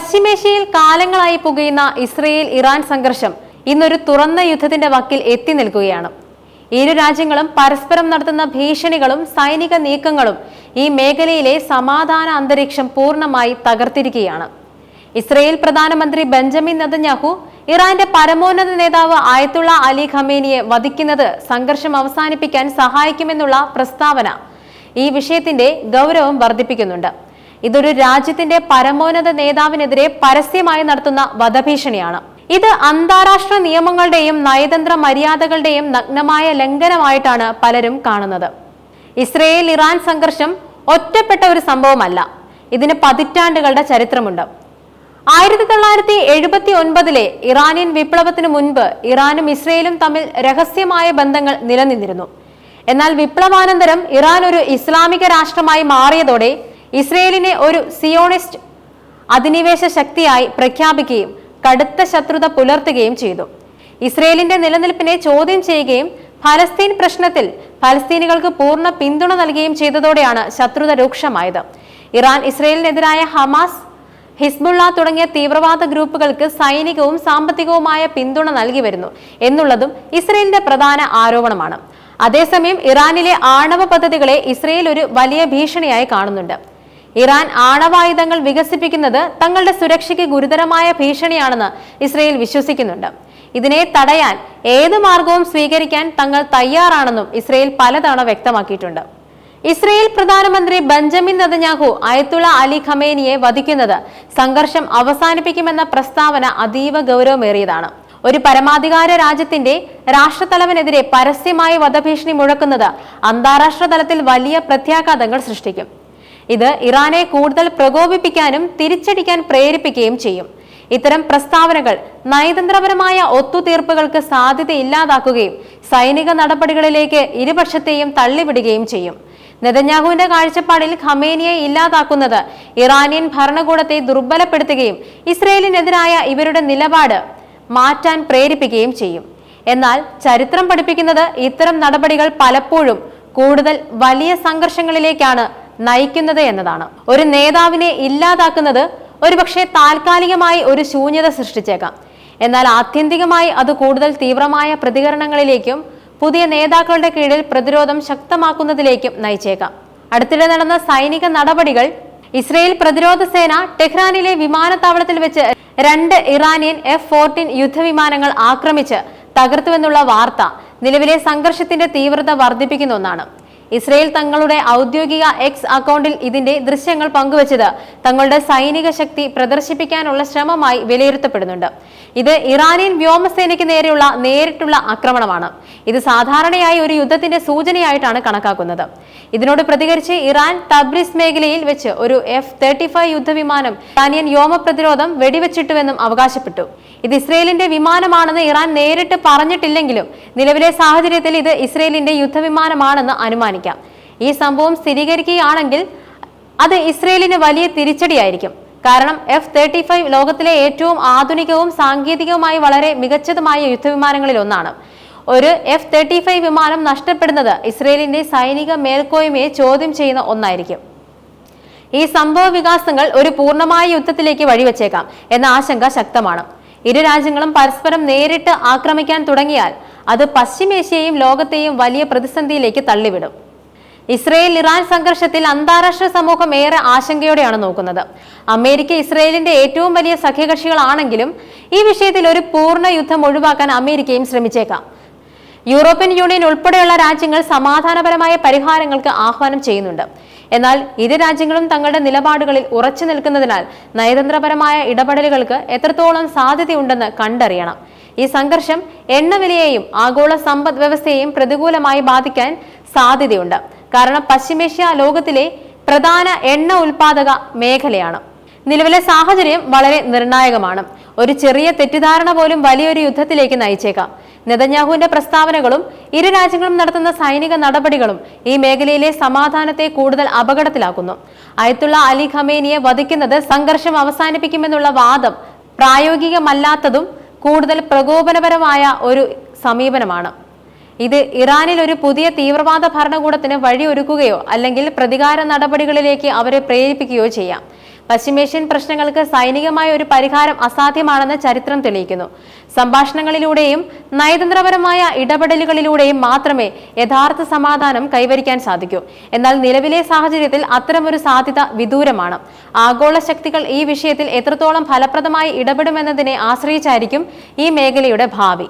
പശ്ചിമേഷ്യയിൽ കാലങ്ങളായി പുകയുന്ന Israel Iran സംഘർഷം ഇന്നൊരു തുറന്ന യുദ്ധത്തിന്റെ വക്കിൽ എത്തി നിൽക്കുകയാണ്. ഇരു രാജ്യങ്ങളും പരസ്പരം നടത്തുന്ന ഭീഷണികളും സൈനിക നീക്കങ്ങളും ഈ മേഖലയിലെ സമാധാന അന്തരീക്ഷം പൂർണമായി തകർത്തിരിക്കുകയാണ്. ഇസ്രയേൽ പ്രധാനമന്ത്രി ബെഞ്ചമിൻ നദന്യാഹു ഇറാന്റെ പരമോന്നത നേതാവ് ആയത്തുള്ള അലി ഖമേനിയെ വധിക്കുന്നത് സംഘർഷം അവസാനിപ്പിക്കാൻ സഹായിക്കുമെന്നുള്ള പ്രസ്താവന ഈ വിഷയത്തിന്റെ ഗൗരവം വർദ്ധിപ്പിക്കുന്നുണ്ട്. ഇതൊരു രാജ്യത്തിന്റെ പരമോന്നത നേതാവിനെതിരെ പരസ്യമായി നടത്തുന്ന വധഭീഷണിയാണ്. ഇത് അന്താരാഷ്ട്ര നിയമങ്ങളുടെയും നയതന്ത്ര മര്യാദകളുടെയും നഗ്നമായ ലംഘനമായിട്ടാണ് പലരും കാണുന്നത്. ഇസ്രയേൽ ഇറാൻ സംഘർഷം ഒറ്റപ്പെട്ട ഒരു സംഭവമല്ല. ഇതിന് പതിറ്റാണ്ടുകളുടെ ചരിത്രമുണ്ട്. ആയിരത്തി തൊള്ളായിരത്തി എഴുപത്തി ഒൻപതിലെ ഇറാനിയൻ വിപ്ലവത്തിന് മുൻപ് ഇറാനും ഇസ്രയേലും തമ്മിൽ രഹസ്യമായ ബന്ധങ്ങൾ നിലനിന്നിരുന്നു. എന്നാൽ വിപ്ലവാനന്തരം ഇറാൻ ഒരു ഇസ്ലാമിക രാഷ്ട്രമായി മാറിയതോടെ ഇസ്രയേലിനെ ഒരു സിയോണിസ്റ്റ് അധിനിവേശ ശക്തിയായി പ്രഖ്യാപിക്കുകയും കടുത്ത ശത്രുത പുലർത്തുകയും ചെയ്തു. ഇസ്രയേലിന്റെ നിലനിൽപ്പിനെ ചോദ്യം ചെയ്യുകയും ഫലസ്തീൻ പ്രശ്നത്തിൽ ഫലസ്തീനികൾക്ക് പൂർണ പിന്തുണ നൽകുകയും ചെയ്തതോടെയാണ് ശത്രുത രൂക്ഷമായത്. ഇറാൻ ഇസ്രയേലിനെതിരായ ഹമാസ് ഹിസ്ബുള്ള തുടങ്ങിയ തീവ്രവാദ ഗ്രൂപ്പുകൾക്ക് സൈനികവും സാമ്പത്തികവുമായ പിന്തുണ നൽകി വരുന്നു എന്നുള്ളതും ഇസ്രയേലിന്റെ പ്രധാന ആരോപണമാണ്. അതേസമയം ഇറാനിലെ ആണവ പദ്ധതികളെ ഇസ്രയേൽ ഒരു വലിയ ഭീഷണിയായി കാണുന്നുണ്ട്. ഇറാൻ ആണവായുധങ്ങൾ വികസിപ്പിക്കുന്നത് തങ്ങളുടെ സുരക്ഷയ്ക്ക് ഗുരുതരമായ ഭീഷണിയാണെന്ന് ഇസ്രയേൽ വിശ്വസിക്കുന്നുണ്ട്. ഇതിനെ തടയാൻ ഏത് മാർഗവും സ്വീകരിക്കാൻ തങ്ങൾ തയ്യാറാണെന്നും ഇസ്രയേൽ പലതവണ വ്യക്തമാക്കിയിട്ടുണ്ട്. ഇസ്രയേൽ പ്രധാനമന്ത്രി ബെഞ്ചമിൻ നദന്യാഹു അയത്തുള്ള അലി ഖമേനിയെ വധിക്കുന്നത് സംഘർഷം അവസാനിപ്പിക്കുമെന്ന പ്രസ്താവന അതീവ ഗൗരവമേറിയതാണ്. ഒരു പരമാധികാര രാജ്യത്തിന്റെ രാഷ്ട്രതലവനെതിരെ പരസ്യമായി വധഭീഷണി മുഴക്കുന്നത് അന്താരാഷ്ട്ര തലത്തിൽ വലിയ പ്രത്യാഘാതങ്ങൾ സൃഷ്ടിക്കും. ഇത് ഇറാനെ കൂടുതൽ പ്രകോപിപ്പിക്കാനും തിരിച്ചടിക്കാൻ പ്രേരിപ്പിക്കുകയും ചെയ്യും. ഇത്തരം പ്രസ്താവനകൾ നയതന്ത്രപരമായ ഒത്തുതീർപ്പുകൾക്ക് സാധ്യത ഇല്ലാതാക്കുകയും സൈനിക നടപടികളിലേക്ക് ഇരുപക്ഷത്തെയും തള്ളിവിടുകയും ചെയ്യും. നെതന്യാഹുവിന്റെ കാഴ്ചപ്പാടിൽ ഖമേനിയെ ഇല്ലാതാക്കുന്നത് ഇറാനിയൻ ഭരണകൂടത്തെ ദുർബലപ്പെടുത്തുകയും ഇസ്രയേലിനെതിരായ ഇവരുടെ നിലപാട് മാറ്റാൻ പ്രേരിപ്പിക്കുകയും ചെയ്യും. എന്നാൽ ചരിത്രം പഠിപ്പിക്കുന്നത് ഇത്തരം നടപടികൾ പലപ്പോഴും കൂടുതൽ വലിയ സംഘർഷങ്ങളിലേക്കാണ് നയിക്കുന്നത് എന്നതാണ്. ഒരു നേതാവിനെ ഇല്ലാതാക്കുന്നത് ഒരുപക്ഷെ താൽക്കാലികമായി ഒരു ശൂന്യത സൃഷ്ടിച്ചേക്കാം. എന്നാൽ ആത്യന്തികമായി അത് കൂടുതൽ തീവ്രമായ പ്രതികരണങ്ങളിലേക്കും പുതിയ നേതാക്കളുടെ കീഴിൽ പ്രതിരോധം ശക്തമാക്കുന്നതിലേക്കും നയിച്ചേക്കാം. അടുത്തിടെ നടന്ന സൈനിക നടപടികൾ ഇസ്രയേൽ പ്രതിരോധ സേന ടെഹ്റാനിലെ വിമാനത്താവളത്തിൽ വെച്ച് രണ്ട് ഇറാനിയൻ എഫ് ഫോർട്ടീൻ യുദ്ധവിമാനങ്ങൾ ആക്രമിച്ച് തകർത്തുവെന്നുള്ള വാർത്ത നിലവിലെ സംഘർഷത്തിന്റെ തീവ്രത വർദ്ധിപ്പിക്കുന്ന ഒന്നാണ്. ഇസ്രയേൽ തങ്ങളുടെ ഔദ്യോഗിക എക്സ് അക്കൗണ്ടിൽ ഇതിന്റെ ദൃശ്യങ്ങൾ പങ്കുവച്ചത് തങ്ങളുടെ സൈനിക ശക്തി പ്രദർശിപ്പിക്കാനുള്ള ശ്രമമായി വിലയിരുത്തപ്പെടുന്നുണ്ട്. ഇത് ഇറാനിയൻ വ്യോമസേനയ്ക്ക് നേരെയുള്ള നേരിട്ടുള്ള ആക്രമണമാണ്. ഇത് സാധാരണയായി ഒരു യുദ്ധത്തിന്റെ സൂചനയായിട്ടാണ് കണക്കാക്കുന്നത്. ഇതിനോട് പ്രതികരിച്ച് ഇറാൻ തബ്രിസ് മേഖലയിൽ വെച്ച് ഒരു എഫ് തേർട്ടി ഫൈവ് യുദ്ധവിമാനം ഇറാനിയൻ വ്യോമ പ്രതിരോധം വെടിവെച്ചിട്ടുവെന്നും അവകാശപ്പെട്ടു. ഇത് ഇസ്രയേലിന്റെ വിമാനമാണെന്ന് ഇറാൻ നേരിട്ട് പറഞ്ഞിട്ടില്ലെങ്കിലും നിലവിലെ സാഹചര്യത്തിൽ ഇത് ഇസ്രയേലിന്റെ യുദ്ധവിമാനമാണെന്ന് അനുമാനിക്കാം. ഈ സംഭവം സ്ഥിരീകരിക്കുകയാണെങ്കിൽ അത് ഇസ്രയേലിന് വലിയ തിരിച്ചടിയായിരിക്കും. കാരണം എഫ് തേർട്ടി ഫൈവ് ലോകത്തിലെ ഏറ്റവും ആധുനികവും സാങ്കേതികവുമായി വളരെ മികച്ചതുമായ യുദ്ധവിമാനങ്ങളിൽ ഒന്നാണ്. ഒരു എഫ് തേർട്ടി ഫൈവ് വിമാനം നഷ്ടപ്പെടുന്നത് ഇസ്രയേലിന്റെ സൈനിക മേൽക്കോയ്മയെ ചോദ്യം ചെയ്യുന്ന ഒന്നായിരിക്കും. ഈ സംഭവ വികാസങ്ങൾ ഒരു പൂർണമായ യുദ്ധത്തിലേക്ക് വഴിവെച്ചേക്കാം എന്ന ആശങ്ക ശക്തമാണ്. ഇരു രാജ്യങ്ങളും പരസ്പരം നേരിട്ട് ആക്രമിക്കാൻ തുടങ്ങിയാൽ അത് പശ്ചിമേഷ്യയെയും ലോകത്തെയും വലിയ പ്രതിസന്ധിയിലേക്ക് തള്ളിവിടും. ഇസ്രയേൽ ഇറാൻ സംഘർഷത്തിൽ അന്താരാഷ്ട്ര സമൂഹം ഏറെ ആശങ്കയോടെയാണ് നോക്കുന്നത്. അമേരിക്ക ഇസ്രയേലിന്റെ ഏറ്റവും വലിയ സഖ്യകക്ഷികളാണെങ്കിലും ഈ വിഷയത്തിൽ ഒരു പൂർണ യുദ്ധം ഒഴിവാക്കാൻ അമേരിക്കയും ശ്രമിച്ചേക്കാം. യൂറോപ്യൻ യൂണിയൻ ഉൾപ്പെടെയുള്ള രാജ്യങ്ങൾ സമാധാനപരമായ പരിഹാരങ്ങൾക്ക് ആഹ്വാനം ചെയ്യുന്നുണ്ട്. എന്നാൽ ഇരു രാജ്യങ്ങളും തങ്ങളുടെ നിലപാടുകളിൽ ഉറച്ചു നിൽക്കുന്നതിനാൽ നയതന്ത്രപരമായ ഇടപെടലുകൾക്ക് എത്രത്തോളം സാധ്യതയുണ്ടെന്ന് കണ്ടറിയണം. ഈ സംഘർഷം എണ്ണവിലയെയും ആഗോള സമ്പദ് വ്യവസ്ഥയെയും പ്രതികൂലമായി ബാധിക്കാൻ സാധ്യതയുണ്ട്. കാരണം പശ്ചിമേഷ്യ ലോകത്തിലെ പ്രധാന എണ്ണ ഉൽപാദക മേഖലയാണ്. നിലവിലെ സാഹചര്യം വളരെ നിർണായകമാണ്. ഒരു ചെറിയ തെറ്റിദ്ധാരണ പോലും വലിയൊരു യുദ്ധത്തിലേക്ക് നയിച്ചേക്കാം. നെതന്യാഹുവിന്റെ പ്രസ്താവനകളും ഇരു രാജ്യങ്ങളും നടത്തുന്ന സൈനിക നടപടികളും ഈ മേഖലയിലെ സമാധാനത്തെ കൂടുതൽ അപകടത്തിലാക്കുന്നു. അയത്തുള്ള അലി ഖമേനിയെ വധിക്കുന്നത് സംഘർഷം അവസാനിപ്പിക്കുമെന്നുള്ള വാദം പ്രായോഗികമല്ലാത്തതും കൂടുതൽ പ്രകോപനപരമായ ഒരു സമീപനമാണ്. ഇത് ഇറാനിൽ ഒരു പുതിയ തീവ്രവാദ ഭരണകൂടത്തിന് വഴിയൊരുക്കുകയോ അല്ലെങ്കിൽ പ്രതികാര നടപടികളിലേക്ക് അവരെ പ്രേരിപ്പിക്കുകയോ ചെയ്യാം. പശ്ചിമേഷ്യൻ പ്രശ്നങ്ങൾക്ക് സൈനികമായ ഒരു പരിഹാരം അസാധ്യമാണെന്ന് ചരിത്രം തെളിയിക്കുന്നു. സംഭാഷണങ്ങളിലൂടെയും നയതന്ത്രപരമായ ഇടപെടലുകളിലൂടെയും മാത്രമേ യഥാർത്ഥ സമാധാനം കൈവരിക്കാൻ സാധിക്കൂ. എന്നാൽ നിലവിലെ സാഹചര്യത്തിൽ അത്തരമൊരു സാധ്യത വിദൂരമാണ്. ആഗോള ശക്തികൾ ഈ വിഷയത്തിൽ എത്രത്തോളം ഫലപ്രദമായി ഇടപെടുമെന്നതിനെ ആശ്രയിച്ചായിരിക്കും ഈ മേഖലയുടെ ഭാവി.